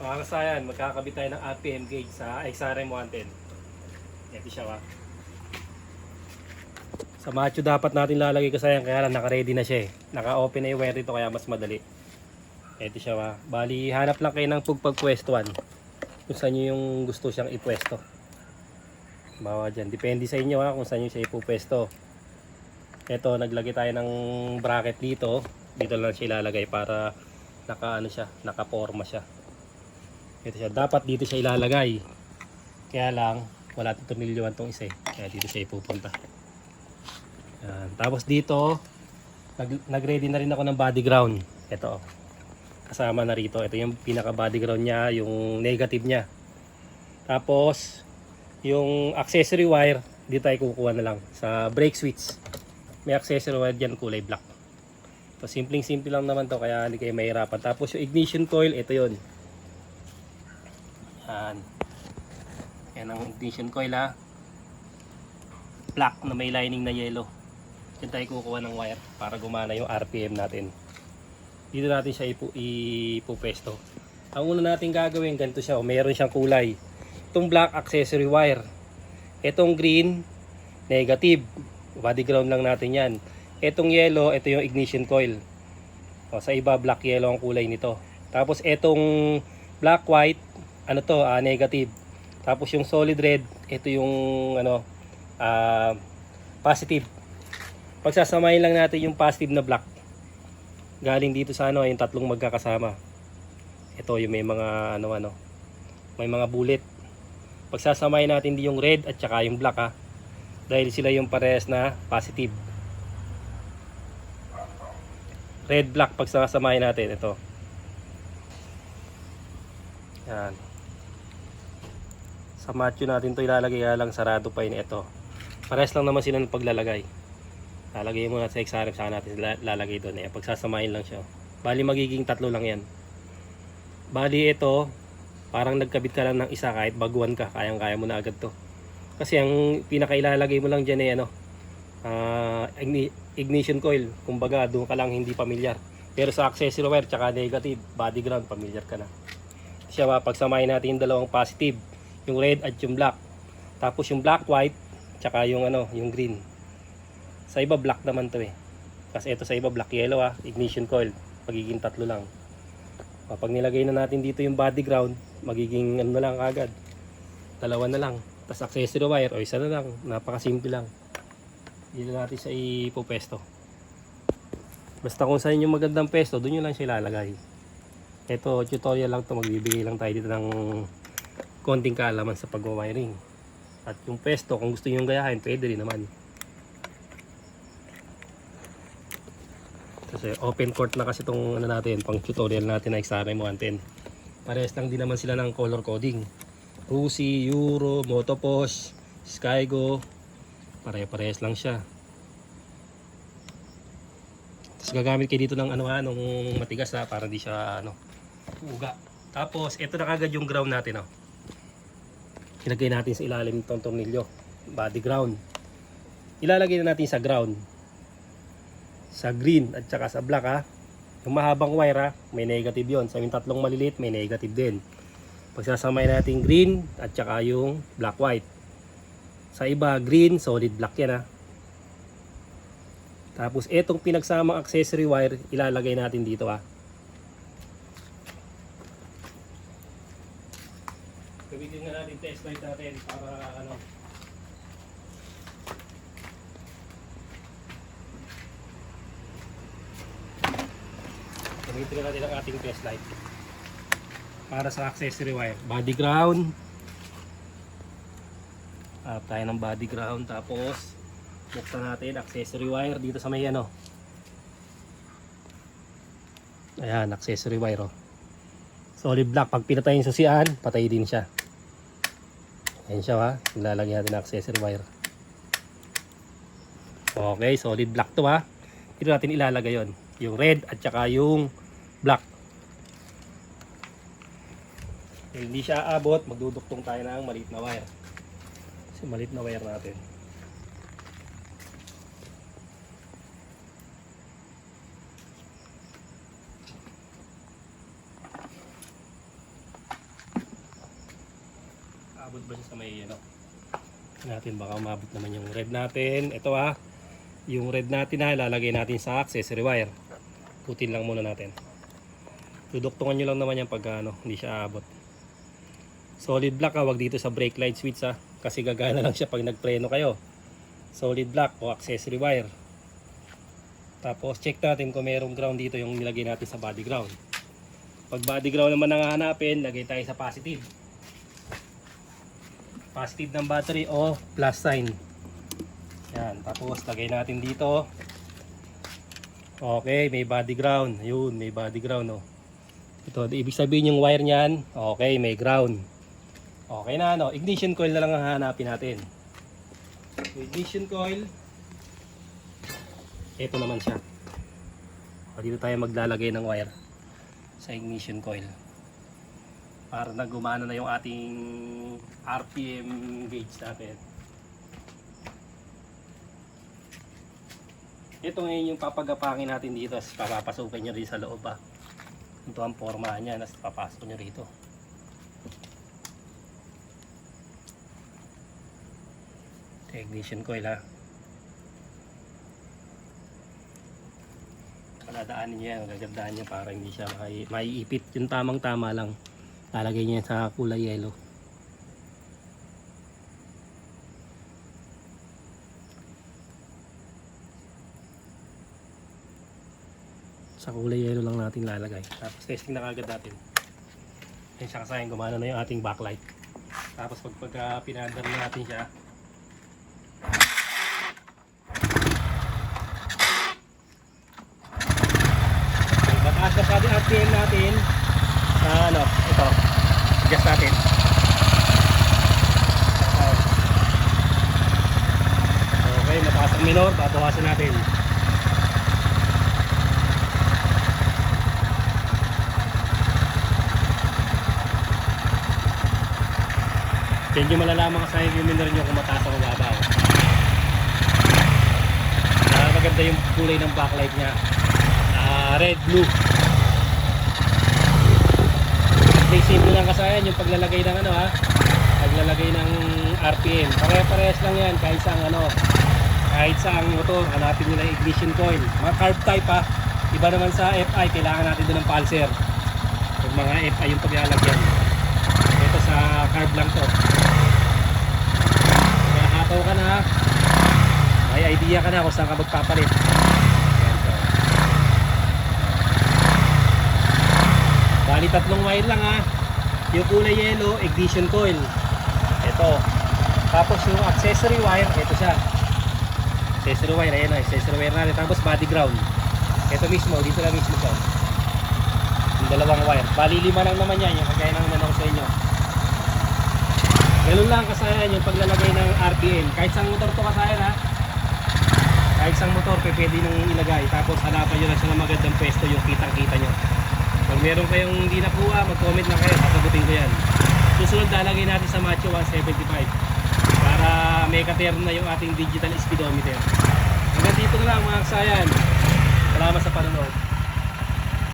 Mga kasayan, magkakabit tayo ng RPM gauge sa XRM 110. Ito siya ba? Sa macho dapat natin lalagay kasayan kaya lang naka-ready na siya eh. Naka-open na yung wire dito kaya mas madali. Ito siya ba? Bali, hanap lang kayo ng pagpagpwestuhan. Kung saan nyo yung gusto siyang ipwesto. Bawa dyan. Depende sa inyo ha kung saan nyo siya ipupwesto. Ito, naglagay tayo ng bracket dito. Dito lang siya ilalagay para naka ano siya, naka-forma siya. Ito siya. Dapat dito siya ilalagay. Kaya lang, wala itong tornilyoan tong isa eh. Kaya dito siya ipupunta. Yan. Tapos dito, nag, nag-ready na rin ako ng body ground. Ito. oh. Kasama na rito. Ito yung pinaka body ground niya, yung negative niya. Tapos, yung accessory wire, dito tayo kukuha na lang sa brake switch. May accessory wire dyan, kulay black. So, simpleng-simple lang naman to kaya hindi kayo mahirapan. Tapos yung ignition coil, ito yon. Yan. Yan ang ignition coil ha. Black na may lining na yellow. Diyan tayo kukuha ng wire para gumana yung RPM natin. Dito natin siya ipu ipupesto. Ang una natin gagawin, ganito siya. O, meron siyang kulay. Itong black accessory wire. Itong green, negative. Body ground lang natin yan. Itong yellow, ito yung ignition coil. O, sa iba, black yellow ang kulay nito. Tapos itong black white, ano to, ah, negative. Tapos yung solid red, ito yung ano, ah, positive. Pagsasamahin lang natin yung positive na black. Galing dito sa ano, yung tatlong magkakasama. Ito yung may mga ano ano, may mga bullet. Pagsasamahin natin din yung red at saka yung black ha. Dahil sila yung parehas na positive. Red black pagsasamahin natin ito. Yan. Sa macho natin to ilalagay kaya lang sarado pa yun ito. Parehas lang naman sila ng paglalagay. Lalagay mo na sa XRF saka natin la- lalagay doon. Eh, pagsasamahin lang siya. Bali magiging tatlo lang yan. Bali ito, parang nagkabit ka lang ng isa kahit baguhan ka, kayang kaya mo na agad to. Kasi ang pinakailalagay mo lang dyan ay ano, igni- ignition coil. Kumbaga doon ka lang hindi pamilyar. Pero sa accessory wire tsaka negative, body ground, pamilyar ka na. Siya pagsamahin natin yung dalawang positive, yung red at yung black. Tapos yung black white, tsaka yung ano, yung green. Sa iba black naman to eh. Kasi ito sa iba black yellow ah, ignition coil. Magiging tatlo lang. Kapag nilagay na natin dito yung body ground, magiging ano na lang agad. Dalawa na lang. Tapos accessory wire, o isa na lang. Napakasimple lang. Dito natin siya ipupesto. Basta kung saan yung magandang pesto, doon nyo lang siya ilalagay. Ito, tutorial lang to Magbibigay lang tayo dito ng konting kaalaman sa pag-wiring. At yung pesto, kung gusto nyo gayahin, pwede rin naman. Kasi open court na kasi itong ano natin, pang tutorial natin na XRM 110. Parehas lang din naman sila ng color coding. Rusi, Euro, Motoposh, Skygo, pare-parehas lang siya. Tapos gagamit kayo dito ng ano ha, nung matigas ha, para di siya ano, uga. Tapos ito na kagad yung ground natin oh. Ilagay natin sa ilalim itong tornilyo, body ground. Ilalagay na natin sa ground sa green at saka sa black ha. Yung mahabang wire ha, may negative yon Sa yung tatlong maliliit, may negative din. Pagsasamay natin green at saka yung black white. Sa iba, green, solid black yan ha. Tapos etong pinagsamang accessory wire, ilalagay natin dito ha. Nga natin test light natin para ano, Gamitin na natin ang ating test light. Para sa accessory wire. Body ground. Hanap tayo ng body ground. Tapos, buksan natin accessory wire dito sa may ano. Ayan, accessory wire oh. Solid black. Pag pinatay yung susian, patay din siya. Ayan siya ha. Ilalagay natin ang accessory wire. Okay, solid black to ha. Dito natin ilalagay yon Yung red at saka yung black. Kung hindi siya aabot, magduduktong tayo ng maliit na wire. Kasi maliit na wire natin. Abot ba siya sa may ano? Natin baka umabot naman yung red natin. Ito ah. Yung red natin na ilalagay natin sa accessory wire. Putin lang muna natin. Duduktungan nyo lang naman yan pag ano, hindi siya aabot. Solid black ah, wag dito sa brake light switch ah. Kasi gagana lang siya pag nagpreno kayo. Solid black o accessory wire. Tapos check natin kung merong ground dito yung nilagay natin sa body ground. Pag body ground naman ang hanapin, lagay tayo sa positive. Positive ng battery o plus sign. Yan, tapos lagay natin dito. Okay, may body ground. Yun, may body ground oh. Ito, ibig sabihin yung wire niyan, okay, may ground. Okay na ano, ignition coil na lang ang hanapin natin. Ignition coil. Ito naman siya. O, dito tayo maglalagay ng wire sa ignition coil. Para na gumana na yung ating RPM gauge natin. Ito ngayon yung papagapangin natin dito. Tapos papapasukin nyo rin sa loob ah. Ito ang forma niya. Tapos papasok nyo rito. Ignition coil ha. Paladaanin niya yan. Gagandaan niya para hindi siya mai maiipit. Yung tamang tama lang. Lalagay niya sa kulay yellow. Sa kulay yellow lang natin lalagay. Tapos testing na kagad natin. Yan siya kasayan gumana na yung ating backlight. Tapos pag pagka pinandar na natin siya, mataas na din RPM natin sa ano, ito, adjust natin. Okay, mataas ang minor, babawasan natin. Diyan nyo malalaman kasi yung minor nyo kung mataas o mababaw. Ah, maganda yung kulay ng backlight niya. Ah, red, blue. May simple lang kasayan yung paglalagay ng ano ha. Paglalagay ng RPM. Pare-parehas lang yan kahit sa ano. Kahit sa ang motor, hanapin nyo lang ignition coil. Mga carb type ha. Iba naman sa FI, kailangan natin doon ng pulser. Pag mga FI yung paglalagyan. Ito sa carb lang to. Kaya hataw ka na ha. May idea ka na kung saan ka magpapalit. Ayan to. Bali tatlong wire lang ha. Yung kulay yellow, ignition coil. Ito. Tapos yung accessory wire, ito siya. Accessory wire, ayan o, accessory wire natin. Tapos body ground. Ito mismo, dito lang mismo siya. Yung dalawang wire. Bali lima lang naman yan, yung kagaya ng nanong sa inyo. Ganun lang kasayan yung paglalagay ng RPM. Kahit sang motor to kasayan ha. Kahit sang motor, pe, pwede nang ilagay. Tapos hanapan nyo lang siya ng magandang pwesto yung kitang-kita nyo. Pag meron kayong hindi nakuha, mag-comment lang kayo. Sasagutin ko yan. Susunod lalagay natin sa Macho 175 para may katerm na yung ating digital speedometer. Hanggang dito na lang mga kasayan. Salamat sa panonood.